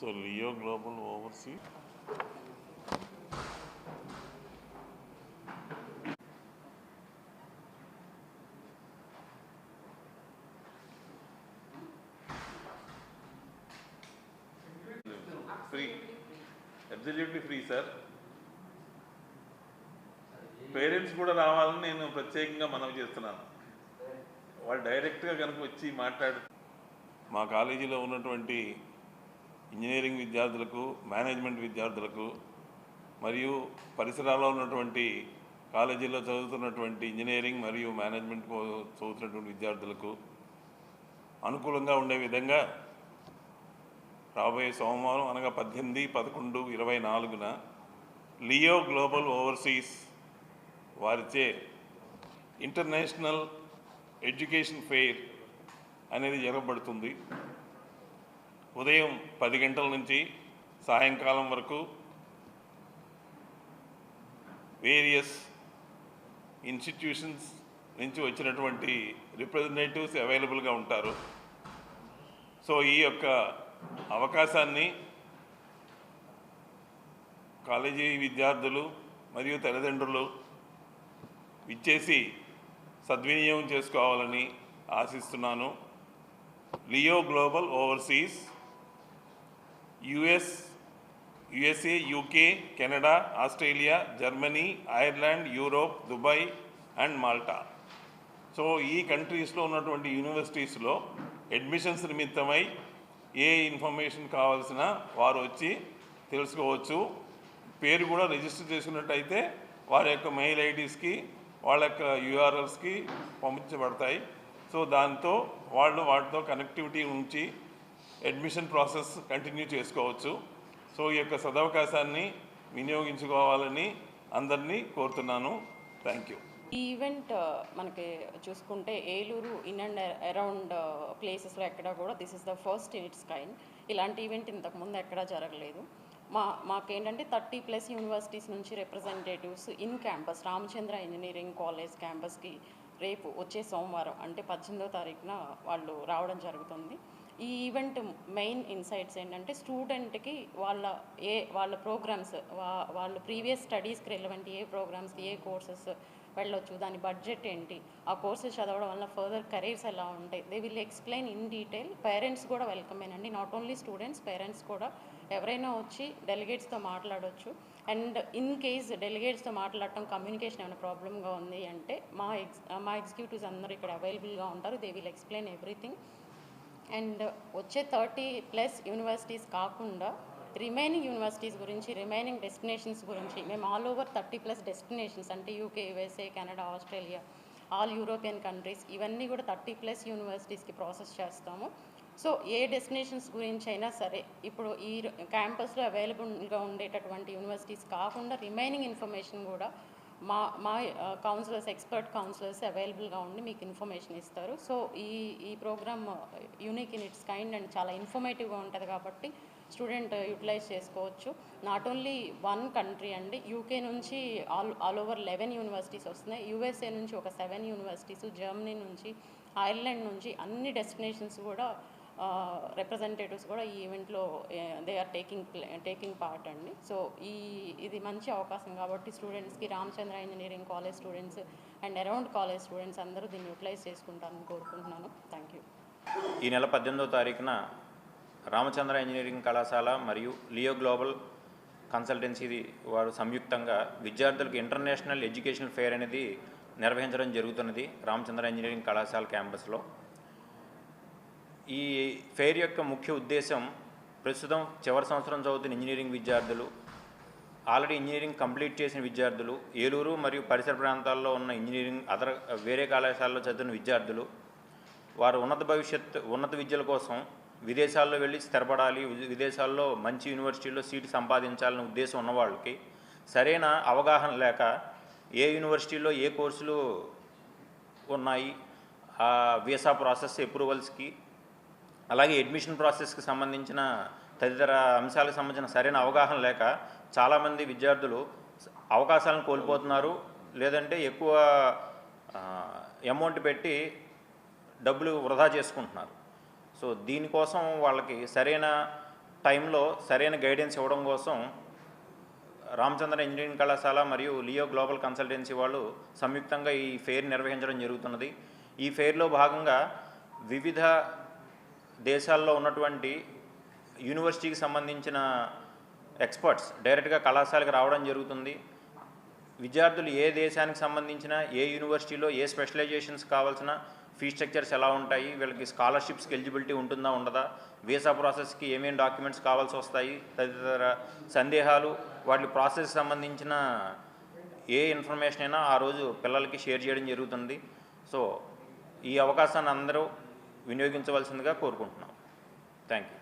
So Leo Global Overseas. Free absolutely free sir parents కూడా రావాలని నేను ప్రత్యేకంగా మనవి చేస్తున్నాను. వాళ్ళు డైరెక్ట్గా కనుక వచ్చి మాట్లాడు మా కాలేజీలో ఉన్నటువంటి ఇంజనీరింగ్ విద్యార్థులకు మేనేజ్మెంట్ విద్యార్థులకు మరియు పరిసరాల్లో ఉన్నటువంటి కాలేజీలో చదువుతున్నటువంటి ఇంజనీరింగ్ మరియు మేనేజ్మెంట్ కో- చదువుతున్నటువంటి విద్యార్థులకు అనుకూలంగా ఉండే విధంగా రాబోయే సోమవారం అనగా పద్దెనిమిది పదకొండు ఇరవై నాలుగున లియో గ్లోబల్ ఓవర్సీస్ వారిచే ఇంటర్నేషనల్ ఎడ్యుకేషన్ ఫెయిర్ అనేది జరగబడుతుంది. ఉదయం పది గంటల నుంచి సాయంకాలం వరకు వేరియస్ ఇన్స్టిట్యూషన్స్ నుంచి వచ్చినటువంటి రిప్రజెంటేటివ్స్ అవైలబుల్గా ఉంటారు. సో ఈ యొక్క అవకాశాన్ని కాలేజీ విద్యార్థులు మరియు తల్లిదండ్రులు ఇచ్చేసి సద్వినియోగం చేసుకోవాలని ఆశిస్తున్నాను. Leo Global Overseas US USA UK Canada Australia Germany Ireland Europe Dubai and Malta. So ఈ కంట్రీస్లో ఉన్నటువంటి యూనివర్సిటీస్లో అడ్మిషన్స్ నిమిత్తమై ఏ ఇన్ఫర్మేషన్ కావాల్సిన వారు వచ్చి తెలుసుకోవచ్చు. పేరు కూడా రిజిస్టర్ చేసుకున్నట్టయితే వారి యొక్క మెయిల్ ఐడీస్కి వాళ్ళ యొక్క యూఆర్ఎల్స్కి పంపించబడతాయి. సో దాంతో వాళ్ళు వాటితో కనెక్టివిటీ ఉంచి అడ్మిషన్ ప్రాసెస్ కంటిన్యూ చేసుకోవచ్చు. సో ఈ యొక్క సదవకాశాన్ని వినియోగించుకోవాలని అందరినీ కోరుతున్నాను. థ్యాంక్ యూ ఈ ఈవెంట్ మనకి చూసుకుంటే ఏలూరు ఇన్ అండ్ అరౌండ్ ప్లేసెస్లో ఎక్కడ కూడా this is the first in its kind. ఇలాంటి ఈవెంట్ ఇంతకుముందు ఎక్కడా జరగలేదు. మా మాకేంటంటే థర్టీ ప్లస్ యూనివర్సిటీస్ నుంచి representatives in campus Ramachandra engineering college క్యాంపస్కి రేపు వచ్చే సోమవారం అంటే పద్దెనిమిదో తారీఖున వాళ్ళు రావడం జరుగుతుంది. ఈ ఈవెంట్ మెయిన్ ఇన్సైట్స్ ఏంటంటే స్టూడెంట్కి వాళ్ళ ఏ వాళ్ళ ప్రోగ్రామ్స్ వాళ్ళ ప్రీవియస్ స్టడీస్కి రిలవెంట్ ఏ ప్రోగ్రామ్స్ ఏ కోర్సెస్ వెళ్ళొచ్చు దాని బడ్జెట్ ఏంటి ఆ కోర్సెస్ చదవడం వల్ల ఫర్దర్ కెరీర్స్ ఎలా ఉంటాయి they will explain in detail. Parents కూడా వెల్కమ్ అండి నాట్ ఓన్లీ స్టూడెంట్స్ పేరెంట్స్ కూడా ఎవరైనా వచ్చి డెలిగేట్స్తో మాట్లాడవచ్చు అండ్ ఇన్ కేస్ డెలిగేట్స్తో మాట్లాడటం కమ్యూనికేషన్ ఏమైనా ప్రాబ్లమ్గా ఉంది అంటే మా ఎగ్జ్ మా ఎగ్జిక్యూటివ్స్ అందరూ ఇక్కడ అవైలబుల్గా ఉంటారు they will explain everything. And వచ్చే థర్టీ ప్లస్ యూనివర్సిటీస్ కాకుండా రిమైనింగ్ యూనివర్సిటీస్ గురించి రిమైనింగ్ డెస్టినేషన్స్ గురించి మేము all over thirty plus destinations అంటే UK USA Canada Australia all European countries ఇవన్నీ కూడా థర్టీ ప్లస్ యూనివర్సిటీస్కి ప్రాసెస్ చేస్తాము. సో ఏ డెస్టినేషన్స్ గురించి అయినా సరే ఇప్పుడు ఈ క్యాంపస్లో అవైలబుల్గా ఉండేటటువంటి యూనివర్సిటీస్ కాకుండా రిమైనింగ్ ఇన్ఫర్మేషన్ కూడా మా మా కౌన్సిలర్స్ ఎక్స్పర్ట్ కౌన్సిలర్స్ అవైలబుల్గా ఉండి మీకు ఇన్ఫర్మేషన్ ఇస్తారు. సో ఈ ఈ programme unique in its kind and చాలా ఇన్ఫర్మేటివ్గా ఉంటుంది కాబట్టి స్టూడెంట్ యూటిలైజ్ చేసుకోవచ్చు. నాట్ ఓన్లీ వన్ కంట్రీ అండి యూకే నుంచి all all over eleven universities వస్తున్నాయి. యూఎస్ఏ నుంచి ఒక సెవెన్ యూనివర్సిటీస్ జర్మనీ నుంచి ఐర్లాండ్ నుంచి అన్ని డెస్టినేషన్స్ కూడా రిప్రజెంటేటివ్స్ కూడా ఈ ఈవెంట్లో they are taking taking part అండి. సో ఈ ఇది మంచి అవకాశం కాబట్టి స్టూడెంట్స్కి Ramachandra engineering college students and around college students అందరూ దీన్ని యూటిలైజ్ చేసుకుంటారని కోరుకుంటున్నాను. థ్యాంక్ యూ ఈ నెల పద్దెనిమిదో తారీఖున రామచంద్ర ఇంజనీరింగ్ కళాశాల మరియు లియో గ్లోబల్ కన్సల్టెన్సీ వారు సంయుక్తంగా విద్యార్థులకు ఇంటర్నేషనల్ ఎడ్యుకేషన్ ఫెయిర్ అనేది నిర్వహించడం జరుగుతున్నది రామచంద్ర ఇంజనీరింగ్ కళాశాల క్యాంపస్లో ఈ ఫెయిర్ యొక్క ముఖ్య ఉద్దేశం ప్రస్తుతం చివరి సంవత్సరం చదువుతున్న ఇంజనీరింగ్ విద్యార్థులు ఆల్రెడీ ఇంజనీరింగ్ కంప్లీట్ చేసిన విద్యార్థులు ఏలూరు మరియు పరిసర ప్రాంతాల్లో ఉన్న ఇంజనీరింగ్ అదర్ వేరే కళాశాలలో చదివిన విద్యార్థులు వారు ఉన్నత భవిష్యత్ ఉన్నత విద్యల కోసం విదేశాల్లో వెళ్ళి స్థిరపడాలి విదేశాల్లో మంచి యూనివర్సిటీల్లో సీటు సంపాదించాలనే ఉద్దేశం ఉన్న వాళ్ళకి సరైన అవగాహన లేక ఏ యూనివర్సిటీలో ఏ కోర్సులు ఉన్నాయి ఆ వీసా ప్రాసెస్ అప్రూవల్స్కి అలాగే అడ్మిషన్ ప్రాసెస్కి సంబంధించిన తదితర అంశాలకు సంబంధించిన సరైన అవగాహన లేక చాలామంది విద్యార్థులు అవకాశాలను కోల్పోతున్నారు. లేదంటే ఎక్కువ అమౌంట్ పెట్టి డబ్బులు వృధా చేసుకుంటున్నారు. సో దీనికోసం వాళ్ళకి సరైన టైంలో సరైన గైడెన్స్ ఇవ్వడం కోసం రామచంద్ర ఇంజనీరింగ్ కళాశాల మరియు లియో గ్లోబల్ కన్సల్టెన్సీ వాళ్ళు సంయుక్తంగా ఈ ఫెయిర్ నిర్వహించడం జరుగుతున్నది. ఈ ఫెయిర్లో భాగంగా వివిధ దేశాల్లో ఉన్నటువంటి యూనివర్సిటీకి సంబంధించిన ఎక్స్పర్ట్స్ డైరెక్ట్గా కళాశాలకు రావడం జరుగుతుంది. విద్యార్థులు ఏ దేశానికి సంబంధించిన ఏ యూనివర్సిటీలో ఏ స్పెషలైజేషన్స్ కావాల్సిన ఫీ స్ట్రక్చర్స్ ఎలా ఉంటాయి వీళ్ళకి స్కాలర్షిప్స్కి ఎలిజిబిలిటీ ఉంటుందా ఉండదా వీసా ప్రాసెస్కి ఏమేమి డాక్యుమెంట్స్ కావాల్సి వస్తాయి తదితర సందేహాలు వాటి ప్రాసెస్ సంబంధించిన ఏ ఇన్ఫర్మేషన్ అయినా ఆ రోజు పిల్లలకి షేర్ చేయడం జరుగుతుంది. సో ఈ అవకాశాన్ని అందరూ వినియోగించవలసిందిగా కోరుకుంటున్నాం. Thank you